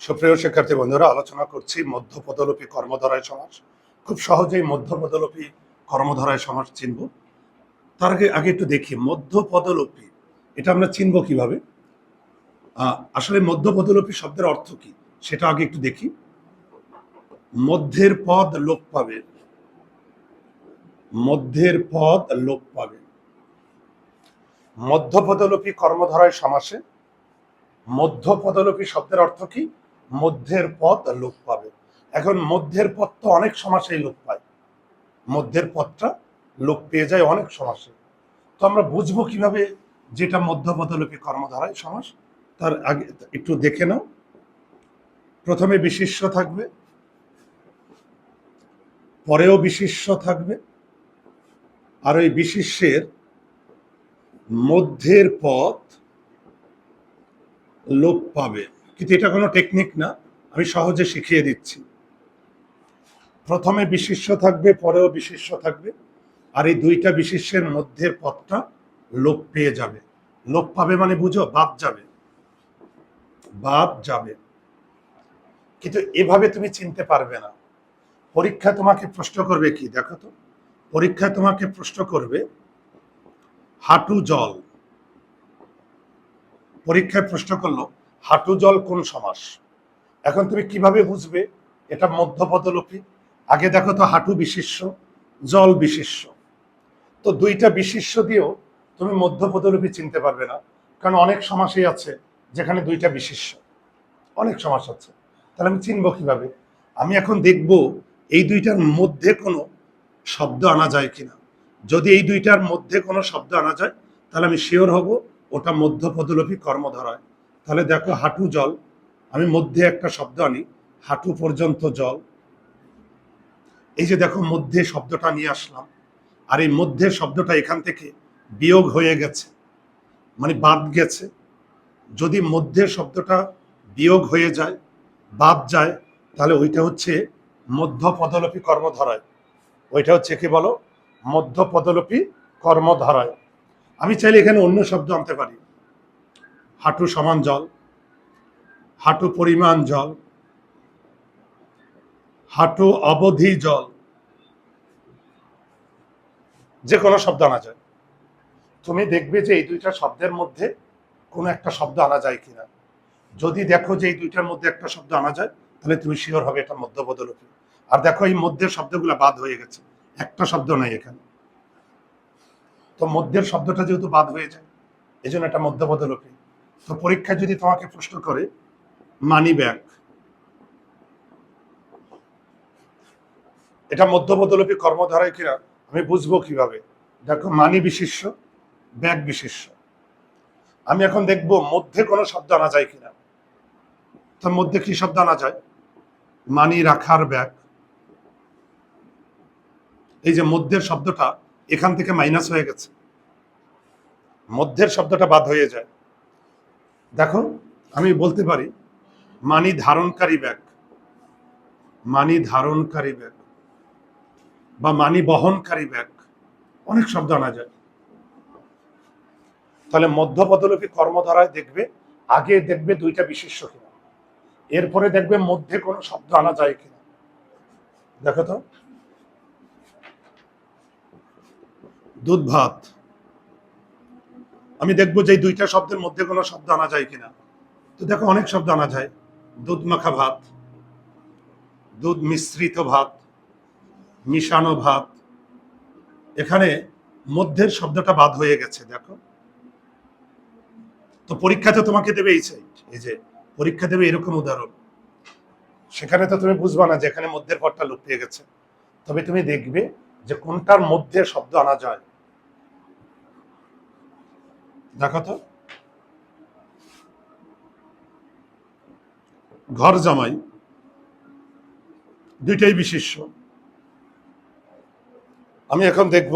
সুপ্রিয় শিক্ষার্থী বন্ধুরা, আলোচনা করছি মধ্যপদলোপী কর্মধারায় সমাস খুব সহজেই মধ্যপদলোপী কর্মধারায় সমাস চিনব। তার আগে আগে একটু দেখি, মধ্যপদলোপী, এটা আমরা চিনব কীভাবে? আসলে মধ্যপদলোপী শব্দের অর্থ কি? সেটা আগে একটু দেখি। মধ্যের পদ লোপ পাবে। মধ্যের পদ লোপ পাবে। মধ্যপদলোপী কর্মধারায় সমাসে। মধ্যপদলোপী শব্দের অর্থ কি? মধ্যের পথ লোপ পাবে। এখন মধ্যের পথ তো অনেক সমাসেই লোপ পায়। মধ্যের পথটা লোপ পেয়ে যায় অনেক সমাসে। তো আমরা বুঝব কীভাবে যেটা মধ্যপদলোপী কর্মধারায় সমাস? তার আগে একটু দেখে নাও। প্রথমে বিশিষ্য থাকবে, পরেও বিশিষ্য থাকবে, আর ওই বিশিষ্যের মধ্যের পথ লোপ পাবে। কিন্তু এটা কোনো টেকনিক না, আমি সহজে শিখিয়ে দিচ্ছি। প্রথমে বিশিষ্য থাকবে, পরেও বিশিষ্য থাকবে, আর এই দুইটা বিশিষ্যের মধ্যের পথটা লোপ পেয়ে যাবে। লোপ পাবে মানে বুঝো বাদ যাবে। বাদ যাবে। কিন্তু এভাবে তুমি চিনতে পারবে না। পরীক্ষা তোমাকে প্রশ্ন করবে কি, দেখো তো। পরীক্ষায় তোমাকে প্রশ্ন করবে, হাঁটু জল। পরীক্ষায় প্রশ্ন করল হাঁটু জল কোন সমাস? এখন তুমি কীভাবে বুঝবে? এটা মধ্যপদলোপী। আগে দেখো তো হাঁটু বিশিষ্য জল বিশিষ্য তো দুইটা বিশিষ্য দিয়েও তুমি মধ্যপদলোপী চিনতে পারবে না। কারণ অনেক সমাসই আছে যেখানে দুইটা বিশিষ্য অনেক সমাস আছে। তাহলে আমি চিনবো কীভাবে? আমি এখন দেখব এই দুইটার মধ্যে কোনো শব্দ আনা যায় কিনা। যদি এই দুইটার মধ্যে কোনো শব্দ আনা যায়, তাহলে আমি শিওর হব ওটা মধ্যপদলোপী কর্মধারায়। তাহলে দেখো হাঁটু জল। আমি মধ্যে একটা শব্দ আনি, হাঁটু পর্যন্ত জল। এই যে দেখো মধ্যে শব্দটা নিয়ে আসলাম, আর এই মধ্যে শব্দটা এখান থেকে বিয়োগ হয়ে গেছে মানে বাদ গেছে। যদি মধ্যে শব্দটা বিয়োগ হয়ে যায়, বাদ যায়, তাহলে ওইটা হচ্ছে মধ্য পদলোপী কর্মধারায়। ওইটা হচ্ছে কি বলো? মধ্য পদলোপী কর্মধারায়। আমি চাইলে এখানে অন্য শব্দ আনতে পারি। হাঁটু সমান জল, হাঁটু পরিমাণ জল, হাঁটু অবধি জল। যে কোনো শব্দ আনা যায়। তুমি দেখবে যে এই দুইটা শব্দের মধ্যে কোনো একটা শব্দ আনা যায় কিনা। যদি দেখো যে এই দুইটার মধ্যে একটা শব্দ আনা যায়, তাহলে তুমি শিওর হবে এটা মধ্যপদলোপী আর দেখো এই মধ্যের শব্দগুলো বাদ হয়ে গেছে। একটা শব্দ নাই এখানে। তো মধ্যের শব্দটা যেহেতু বাদ হয়ে যায় এই জন্য এটা মধ্যপদলোপী তো পরীক্ষায় যদি তোমাকে প্রশ্ন করে মানি ব্যাগ এটা মধ্যপদলোপী কর্মধারায় কিনা, আমি বুঝব কীভাবে? দেখো মানি বিশিষ্য ব্যাগ বিশিষ্য আমি এখন দেখব মধ্যে কোনো শব্দ আনা যায় কিনা। তার মধ্যে কি শব্দ আনা যায়? মানি রাখার ব্যাগ এই যে মধ্যের শব্দটা এখান থেকে মাইনাস হয়ে গেছে। মধ্যের শব্দটা বাদ হয়ে যায়। দেখো, আমি বলতে পারি, মানি ধারণকারী ব্যাগ। মানি ধারণকারী ব্যাগ। বা মানি বহনকারী ব্যাগ। অনেক শব্দ আনা যায়। তাহলে মধ্যপদলোপী কর্মধারায় দেখবে, আগে দেখবে দুইটা বিশিষ্ট কিনা। এরপরে দেখবে মধ্যে কোনো শব্দ আনা যায় কিনা। দেখো তো। দুধ ভাত। আমি দেখব যে দুইটা শব্দের মধ্যে কোনো শব্দ আনা যায় কিনা। তো দেখো অনেক শব্দ আনা যায়। দুধ মাখা ভাত, দুধ মিশ্রিত ভাত, মিশানো ভাত। এখানে মধ্যের শব্দটা বাদ হয়ে গেছে, দেখো। তো পরীক্ষাতে তোমাকে দেবে এই সাইড এই যে পরীক্ষা দেবে এরকম উদাহরণ। সেখানে তো তুমি বুঝবা না যে এখানে মধ্যের পরটা লুকিয়ে গেছে। তবে তুমি দেখবে যে কোনটার মধ্যে শব্দ আনা যায়। দেখো তো। ঘর জামাই, দুইটাই বিশিষ্য আমি এখন দেখব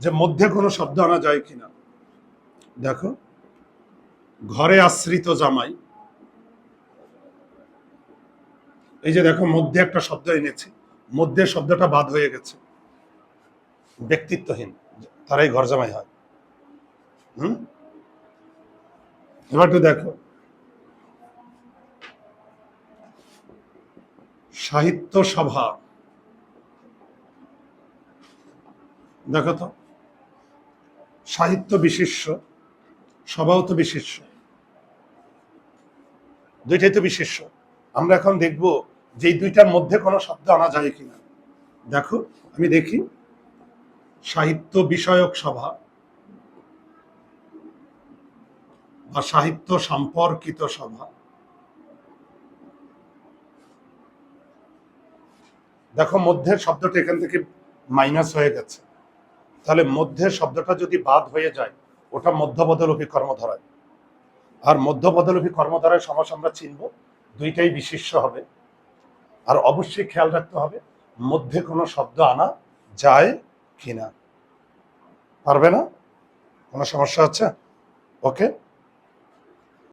যে মধ্যে কোনো শব্দ আনা যায় কিনা। দেখো, ঘরে আশ্রিত জামাই। এই যে দেখো, মধ্যে একটা শব্দ এনেছি। মধ্যে শব্দটা বাদ হয়ে গেছে। ব্যক্তিত্বহীন, তারাই ঘর জামাই হয়। হুম? এবার একটু দেখো। সাহিত্য সভা। দেখো তো। সাহিত্য বিশিষ্য সভাও তো বিশিষ্য দুইটাই তো বিশিষ্য আমরা এখন দেখব যে দুইটার মধ্যে কোনো শব্দ আনা যায় কিনা। দেখো, আমি দেখি। সাহিত্য বিষয়ক সভা। বা সাহিত্য সম্পর্কিত সভা। দেখো, মধ্যের শব্দটা এখান থেকে মাইনাস হয়ে গেছে। তাহলে মধ্যের শব্দটা যদি বাদ হয়ে যায়, ওটা মধ্যবদলোপী কর্মধারায়। আর মধ্যবদলোপী কর্মধারায় সমাস আমরা চিনব, দুইটাই বিশিষ্ট হবে। আর অবশ্যই খেয়াল রাখতে হবে, মধ্যে কোনো শব্দ আনা যায় কিনা। পারবে না? কোনো সমস্যা আছে? ওকে